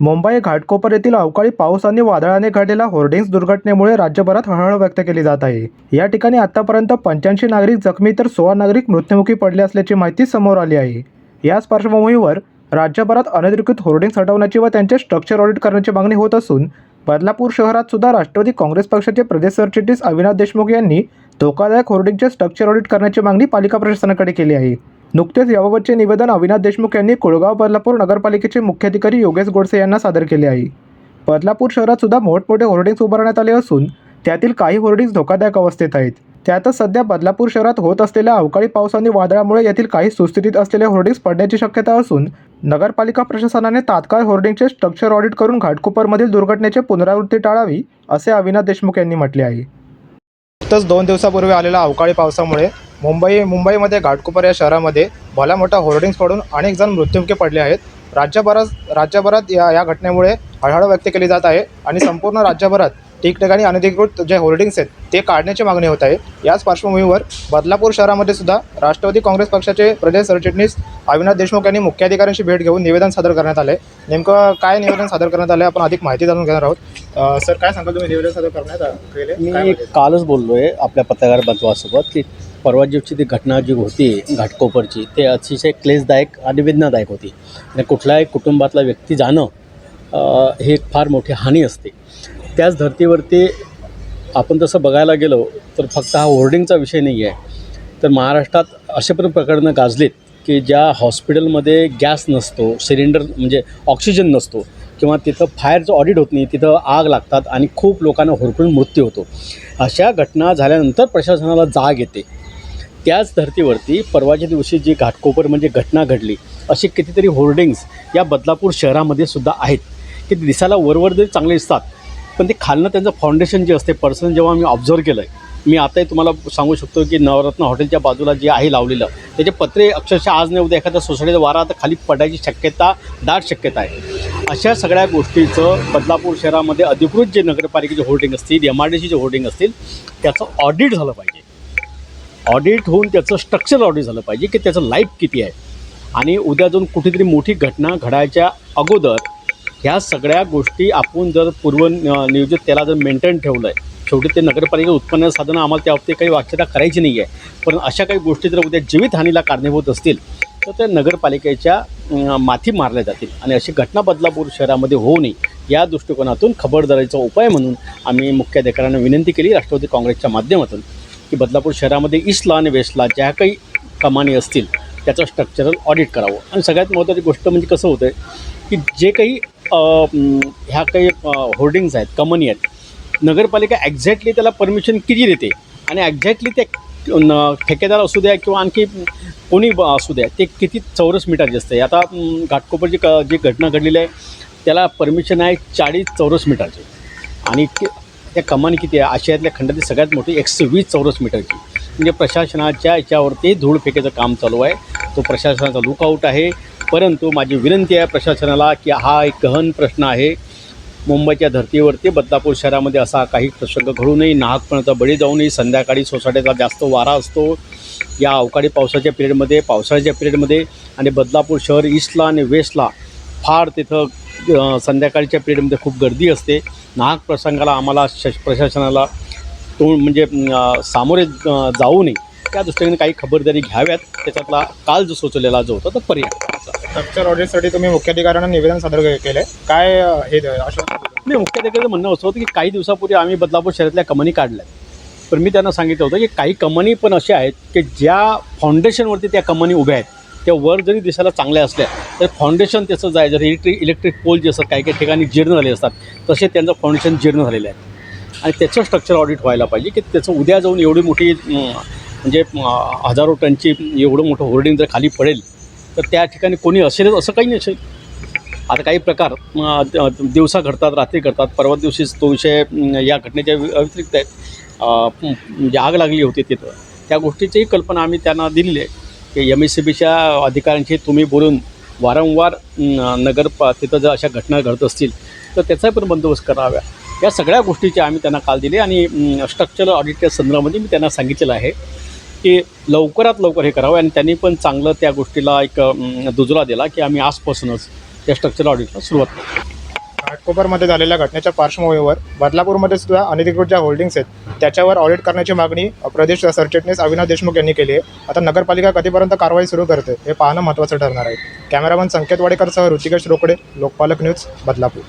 मुंबई घाटकोपर येथील अवकाळी पाऊस आणि वादळाने घडलेल्या होर्डिंग्स दुर्घटनेमुळे राज्यभरात हळहळ व्यक्त केली जात आहे. या ठिकाणी आतापर्यंत पंच्याऐंशी नागरिक जखमी तर सोळा नागरिक मृत्युमुखी पडले असल्याची माहिती समोर आली आहे. याच पार्श्वभूमीवर राज्यभरात अनधिकृत होर्डिंग्स हटवण्याची व त्यांचे स्ट्रक्चर ऑडिट करण्याची मागणी होत असून बदलापूर शहरात सुद्धा राष्ट्रवादी काँग्रेस पक्षाचे प्रदेश सरचिटणीस अविनाश देशमुख यांनी धोकादायक होर्डिंगचे स्ट्रक्चर ऑडिट करण्याची मागणी पालिका प्रशासनाकडे केली आहे. नुकतेच याबाबतचे निवेदन अविनाश देशमुख यांनी कुळगाव बदलापूर नगरपालिकेचे मुख्याधिकारी योगेश गोडसे यांना सादर केले आहे. बदलापूर शहरात सुद्धा मोठमोठे होर्डिंग्स उभारण्यात आले असून त्यातील काही होर्डिंग्स धोकादायक अवस्थेत आहेत. त्यातच सध्या बदलापूर शहरात होत असलेल्या अवकाळी पाऊस आणि वादळामुळे यातील काही सुस्थितीत असलेले होर्डिंग्स पडण्याची शक्यता असून नगरपालिका प्रशासनाने तात्काळ होर्डिंगचे स्ट्रक्चर ऑडिट करून घाटकोपरमधील दुर्घटनेची पुनरावृत्ती टाळावी असे अविनाश देशमुख यांनी म्हटले आहे. नुकतंच दोन दिवसापूर्वी आलेल्या अवकाळी पावसामुळे मुंबई मुंबईमध्ये घाटकोपर या शहरामध्ये भला मोठ्या होर्डिंग्स पडून अनेक जण मृत्युमुखी पडले आहेत. राज्यभरात राज्यभरात या या घटनेमुळे हळहळ व्यक्त केली जात आहे आणि संपूर्ण राज्यभरात ठिकठिकाणी अनधिकृत जे होर्डिंग्स आहेत ते काढण्याची मागणी होत आहे. याच पार्श्वभूमीवर बदलापूर शहरामध्ये सुद्धा राष्ट्रवादी काँग्रेस पक्षाचे प्रदेश सरचिटणीस अविनाश देशमुख यांनी मुख्याधिकाऱ्यांशी भेट घेऊन निवेदन सादर करण्यात आले नेमकं काय निवेदन सादर करण्यात आले आपण अधिक माहिती जाणून घेणार आहोत. सर काय सांगाल तुम्ही? निवेदन सादर करण्यात मी? कालच बोललो? आहे आपल्या पत्रकार बंधवासोबत की परवा दिवशी ती घटना जी होती घाटकोपरची ते अतिशय क्लेशदायक आणि वेदनादायक होती. आणि कुठल्याही कुटुंबातला व्यक्ती जाणं हे एक फार मोठी हानी असते. त्याच धर्तीवरती आपण तसं बघायला गेलो तर फक्त हा होर्डिंगचा विषय नाही आहे तर महाराष्ट्रात असे पण प्रकरणं गाजलीत की ज्या हॉस्पिटलमध्ये गॅस नसतो सिलेंडर म्हणजे ऑक्सिजन नसतो किंवा तिथं फायरचं ऑडिट होत नाही तिथं आग लागतात आणि खूप लोकांना होरपळून मृत्यू होतो. अशा घटना झाल्यानंतर प्रशासनाला जाग येते. त्याच धर्तीवरती परवाच्या दिवशी जी घाटकोपर म्हणजे घटना घडली अशी कितीतरी होर्डिंग्स या बदलापूर शहरामध्ये सुद्धा आहेत. की ते दिसायला वरवर जरी चांगले दिसतात पण ते खालनं त्यांचं फाउंडेशन जे असते पर्सन जेव्हा मी ऑब्झर्व केलं आहे मी आताही तुम्हाला सांगू शकतो की नवरत्न हॉटेलच्या बाजूला जे आहे लावलेलं त्याचे पत्रे अक्षरशः आज नाही उद्या एखाद्या सोसायटीचा वारा आता खाली पडायची शक्यता दाट शक्यता आहे. अशा सगळ्या गोष्टीचं बदलापूर शहरामध्ये अधिकृत जे नगरपालिकेचे होर्डिंग असतील एम आर डी जे होर्डिंग असतील त्याचं ऑडिट झालं पाहिजे. ऑडिट होऊन त्याचं स्ट्रक्चर ऑडिट झालं पाहिजे की त्याचं लाईफ किती आहे. आणि उद्या जाऊन कुठेतरी मोठी घटना घडायच्या अगोदर ह्या सगळ्या गोष्टी आपण जर पूर्व नियोजित त्याला जर मेंटेन ठेवलं आहे शेवटी ते नगरपालिका उत्पन्न साधनं आम्हाला त्या बाबतीत काही वाच्यता करायची नाही आहे पण अशा काही गोष्टी जर उद्या जीवितहानीला कारणीभूत असतील तर त्या नगरपालिकेच्या माथी मारल्या जातील. आणि अशी घटना बदलापूर शहरामध्ये होऊ नये या दृष्टिकोनातून खबरदारीचा उपाय म्हणून आम्ही मुख्याधिकाऱ्यांना विनंती केली राष्ट्रवादी काँग्रेसच्या माध्यमातून की बदलापूर शहरामध्ये ईस्टला आणि वेस्टला ज्या काही कमानी असतील त्याचं स्ट्रक्चरल ऑडिट करावं. आणि सगळ्यात महत्त्वाची गोष्ट म्हणजे कसं होतं आहे की जे काही ह्या काही होर्डिंग्ज आहेत कमनी आहेत नगरपालिका एक्झॅक्टली त्याला परमिशन किती देते? आणि एक्झॅक्टली ते न ठेकेदार असू द्या किंवा आणखी कोणी ब- असू द्या ते किती चौरस मीटरचे असते आता घाटकोपरची क जी घटना घडलेली आहे त्याला परमिशन आहे चाळीस चौरस मीटरची. आणि ते- त्या कमानी किती आहे? आशियातल्या खंडातील सगळ्यात मोठी एकशे वीस चौरस मीटरची. म्हणजे प्रशासनाच्या याच्यावरती धूळ फेकेचं काम चालू आहे. तो प्रशासनाचा लुकआउट आहे. परंतु माझी विनंती आहे प्रशासनाला की हा एक गहन प्रश्न आहे. मुंबईच्या धर्तीवरती बदलापूर शहरामध्ये असा काही प्रसंग घडू नये नाहकपणाचा बळी जाऊ नये संध्याकाळी सोसायटीचा जास्त वारा असतो. या अवकाळी पावसाच्या पिरियडमध्ये पावसाळ्याच्या पिरियडमध्ये आणि बदलापूर शहर ईस्टला आणि वेस्टला फार तिथं संध्याकाळच्या पिरियडमध्ये खूप गर्दी असते. नाहक प्रसंगाला आम्हाला श प्रशासनाला तो म्हणजे सामोरे जाऊ नये. त्या दृष्टीने काही खबरदारी घ्याव्यात. त्याच्यातला काल जो सुचवलेला जो होता तो पर्याय. स्ट्रक्चर ऑडिटसाठी तुम्ही मुख्याधिकाऱ्यांना निवेदन सादर केले काय हे द- मी नाही मुख्याधिकाऱ्याचं म्हणणं असं होतं की काही दिवसापूर्वी आम्ही बदलापूर शहरातल्या कमानी काढल्या पण मी त्यांना सांगितलं होतं की काही कमानी पण अशा आहेत की ज्या फाउंडेशनवरती त्या कमानी उभ्या आहेत त्या वर जरी दिसायला चांगल्या असल्या तर फाउंडेशन त्याचं जाय जर इलेक्ट्रिक इलेक्ट्रिक पोल जे असतात काही काही ठिकाणी जीर्ण झाले असतात तसे त्यांचं फाउंडेशन जीर्ण झालेलं आहे. आणि त्याचं स्ट्रक्चर ऑडिट व्हायला पाहिजे की त्याचं उद्या जाऊन एवढी मोठी म्हणजे हजारो टनची एवढं मोठं होर्डिंग जर खाली पडेल तर त्या ठिकाणी कोणी असेलच असं काही नसेल आता काही प्रकार दिवसा घडतात रात्री घडतात. परवा दिवशीच तो विषय या घटनेच्या व्यतिरिक्त आहेत. म्हणजे आग लागली होती तिथं. त्या गोष्टीचीही कल्पना आम्ही त्यांना दिलेली आहे. की एम एस सी बीच्या अधिकाऱ्यांशी तुम्ही बोलून वारंवार नगर प तिथं जर अशा घटना घडत असतील तर त्याचा पण बंदोबस्त कराव्या या सगळ्या गोष्टीची आम्ही त्यांना काल दिली आणि स्ट्रक्चरल ऑडिटच्या संदर्भामध्ये मी त्यांना सांगितलेलं आहे. की लवकरात लवकर हे करावं. आणि त्यांनी पण चांगलं त्या गोष्टीला एक दुजला दिला की आम्ही आजपासूनच त्या स्ट्रक्चरल ऑडिटला सुरुवात करू. घाटकोपरमध्ये झालेल्या घटनेच्या पार्श्वभूमीवर बदलापूरमध्ये सुद्धा अनधिकृत ज्या होल्डिंग्स आहेत. त्याच्यावर ऑडिट करण्याची मागणी प्रदेश सरचिटणीस अविनाश देशमुख यांनी केली आहे. आता नगरपालिका कधीपर्यंत कारवाई सुरू करते हे पाहणं महत्त्वाचं ठरणार आहे. कॅमेरामन संकेत वाडेकरसह ऋतिकेश रोकडे लोकपालक न्यूज बदलापूर.